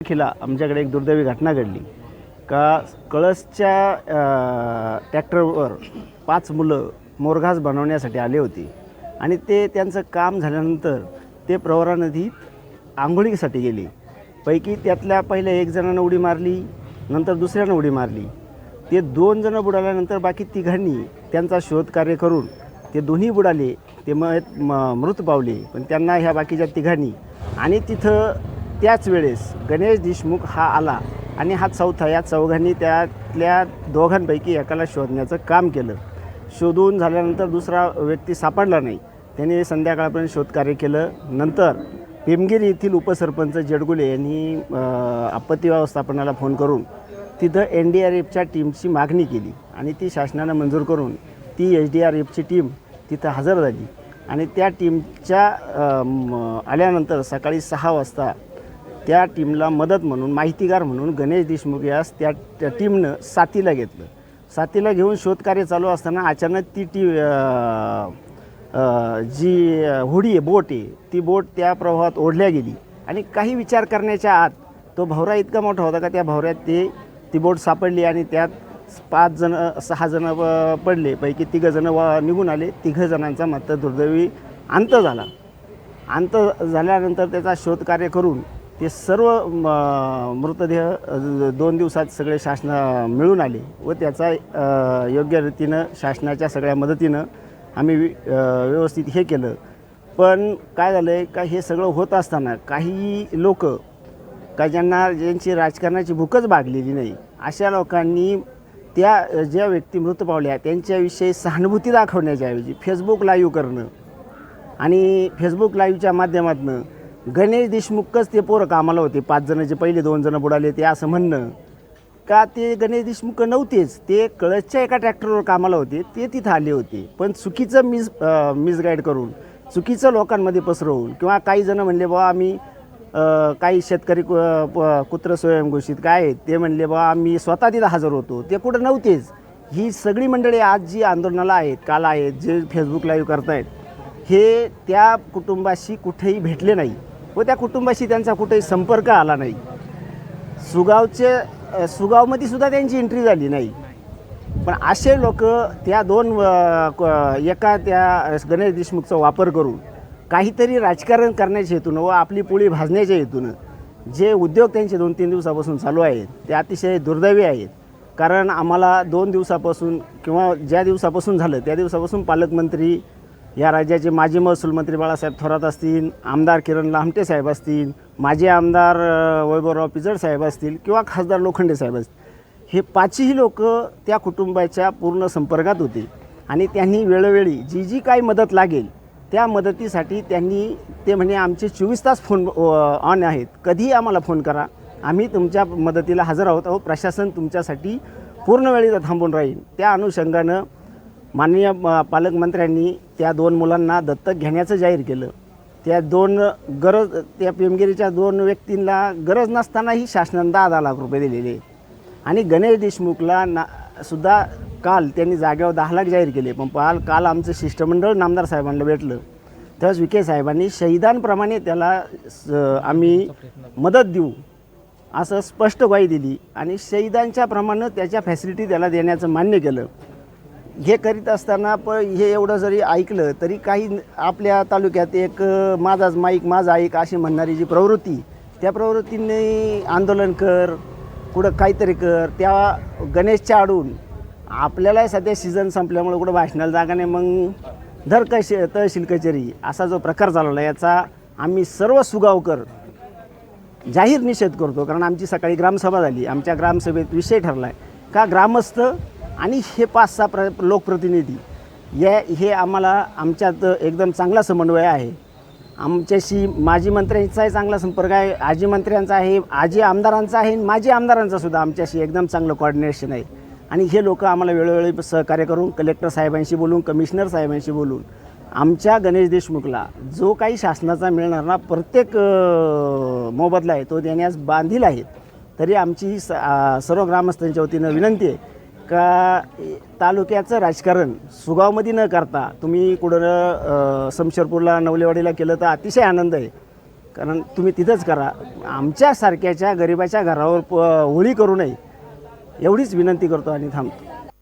तारखेला आमच्याकडे एक दुर्दैवी घटना घडली. का कळसच्या ट्रॅक्टरवर पाच मुलं मोरघास बनवण्यासाठी आले होते. आणि ते त्यांचं काम झाल्यानंतर ते प्रवरा नदीत आंघोळीसाठी गेले. पैकी त्यातल्या पहिल्या एक जणानं उडी मारली नंतर दुसऱ्यानं उडी मारली. ते दोन जणं बुडाल्यानंतर बाकी तिघांनी त्यांचा शोध कार्य करून ते दोन्ही बुडाले ते म म- मृत पावले. पण त्यांना ह्या बाकीच्या तिघांनी आणि तिथं त्याच वेळेस गणेश देशमुख हा आला आणि हा चौथा या चौघांनी त्यातल्या दोघांपैकी एकाला शोधण्याचं काम केलं. शोधून झाल्यानंतर दुसरा व्यक्ती सापडला नाही. त्यांनी संध्याकाळपर्यंत शोधकार्य केलं. नंतर पेमगिरी येथील उपसरपंच जेडगुले यांनी आपत्ती व्यवस्थापनाला फोन करून तिथं एन डी आर एफच्या टीमची मागणी केली आणि ती शासनानं मंजूर करून ती एच डी आर एफची टीम तिथं हजर झाली. आणि त्या टीमच्या आल्यानंतर सकाळी सहा वाजता त्या टीमला मदत म्हणून माहितीगार म्हणून गणेश देशमुख यास त्या त्या टीमनं साथीला घेतलं. साथीला घेऊन शोधकार्य चालू असताना अचानक ती टी जी होडी आहे बोट आहे ती बोट त्या प्रवाहात ओढल्या गेली. आणि काही विचार करण्याच्या आत तो भवरा इतका मोठा होता का त्या भवऱ्यात ते ती बोट सापडली आणि त्यात पाच जण सहा जण पडले. पैकी तिघं जण व निघून आले. तिघं जणांचा मात्र दुर्दैवी अंत झाला. अंत झाल्यानंतर त्याचा शोधकार्य करून ते सर्व म- मृतदेह दोन दिवसात सगळे शासन मिळून आले व त्याचा योग्य रीतीनं शासनाच्या सगळ्या मदतीनं आम्ही वि- व्यवस्थित हे केलं. पण काय झालं आहे का हे सगळं होत असताना काही लोक का ज्यांना ज्यांची राजकारणाची भूकच भागलेली नाही अशा लोकांनी त्या ज्या व्यक्ती मृत पावल्या त्यांच्याविषयी सहानुभूती दाखवण्याच्या ऐवजी फेसबुक लाईव्ह करणं आणि फेसबुक लाईव्हच्या माध्यमातून गणेश देशमुखच ते पोरं कामाला होते. पाच जणांचे पहिले दोन जण बुडाले ते असं म्हणणं. का ते गणेश देशमुख नव्हतेच. ते कळसच्या एका ट्रॅक्टरवर कामाला होते. ते तिथं आले होते. पण चुकीचं मिस मिसगाईड करून चुकीचं लोकांमध्ये पसरवून किंवा काही जणं म्हणले बा आम्ही काही शेतकरी कु- प- कुत्र स्वयंघोषित काय आहेत? ते म्हणले बा आम्ही स्वतः तिथं हजर होतो. ते कुठं नव्हतेच. ही सगळी मंडळी आज जी आंदोलनाला आहेत काल आहेत जे फेसबुक लाईव्ह करतायत हे त्या कुटुंबाशी कुठेही भेटले नाही. व त्या कुटुंबाशी त्यांचा कुठेही संपर्क आला नाही. सुगावचे सुगावमध्ये सुद्धा त्यांची एंट्री झाली नाही. पण असे लोक त्या दोन क- एका त्या गणेश देशमुखचा वापर करून काहीतरी राजकारण करण्याच्या हेतूनं व आपली पोळी भाजण्याच्या हेतूनं जे उद्योग त्यांचे दोन तीन दिवसापासून चालू आहेत ते अतिशय दुर्दैवी आहेत. कारण आम्हाला दोन दिवसापासून किंवा ज्या दिवसापासून झालं त्या दिवसापासून पालकमंत्री या राज्याचे माजी महसूल मंत्री बाळासाहेब थोरात असतील आमदार किरण लामटे साहेब असतील माजी आमदार वैभवराव पिजड साहेब असतील किंवा खासदार लोखंडे साहेब असतील हे पाचही लोक त्या कुटुंबाच्या पूर्ण संपर्कात होते. आणि त्यांनी वेळोवेळी जी जी काही मदत लागेल त्या मदतीसाठी त्यांनी ते म्हणे आमचे चोवीस तास फोन ऑन आहेत. कधीही आम्हाला फोन करा. आम्ही तुमच्या मदतीला हजर आहोत. अहो प्रशासन तुमच्यासाठी पूर्ण वेळी थांबून राहील. त्या अनुषंगानं माननीय पालकमंत्र्यांनी त्या दोन मुलांना दत्तक घेण्याचं जाहीर केलं. त्या दोन गरज त्या पेमगिरीच्या दोन व्यक्तींना गरज नसतानाही शासनानं दहा दहा लाख रुपये दिलेले. आणि गणेश देशमुखला ना सुद्धा काल त्यांनी जागेवर दहा लाख जाहीर केले. पण काल काल आमचं शिष्टमंडळ नामदार साहेबांना भेटलं. त्यावेळेस विखे साहेबांनी शहीदांप्रमाणे त्याला स- आम्ही मदत देऊ असं स्पष्ट ग्वाही दिली. आणि शहीदांच्या प्रमाणे त्याच्या फॅसिलिटी त्याला देण्याचं मान्य केलं. हे करीत असताना पण हे एवढं जरी ऐकलं तरी काही आपल्या तालुक्यात एक माझाच माईक माझा ऐक अशी म्हणणारी जी प्रवृत्ती त्या प्रवृत्तीने आंदोलन कर कुठं काहीतरी कर त्या गणेशच्या आडून आपल्याला सध्या सीझन संपल्यामुळे कुठं भाषणाला जागा नाही. मग धर कश तहसील कचेरी असा जो प्रकार झालेला याचा आम्ही सर्व सुगावकर जाहीर निषेध करतो. कारण आमची सकाळी ग्रामसभा झाली. आमच्या ग्रामसभेत विषय ठरला आहे का ग्रामस्थ आणि हे पाच सहा प्र लोकप्रतिनिधी या हे आम्हाला आमच्यात एकदम चांगला समन्वय आहे. आमच्याशी माजी मंत्र्यांचाही चांगला संपर्क आहे आजी मंत्र्यांचा आहे आजी आमदारांचा आहे आणि माजी आमदारांचा सुद्धा आमच्याशी एकदम चांगलं कॉर्डिनेशन आहे. आणि हे लोक आम्हाला वेळोवेळी सहकार्य करून कलेक्टर साहेबांशी बोलून कमिशनर साहेबांशी बोलून आमच्या गणेश देशमुखला जो काही शासनाचा मिळणार ना प्रत्येक मोबदला आहे तो देण्यास बांधील आहेत. तरी आमची स सर्व ग्रामस्थांच्या वतीनं विनंती आहे का तालुक्याचं राजकारण सुगावमध्ये न करता तुम्ही कुठं समशरपूरला समशेरपूरला नवलेवाडीला केलं तर अतिशय आनंद आहे. कारण तुम्ही तिथंच करा. आमच्यासारख्याच्या गरिबाच्या घरावर प होळी करू नये. एवढीच विनंती करतो आणि थांबतो.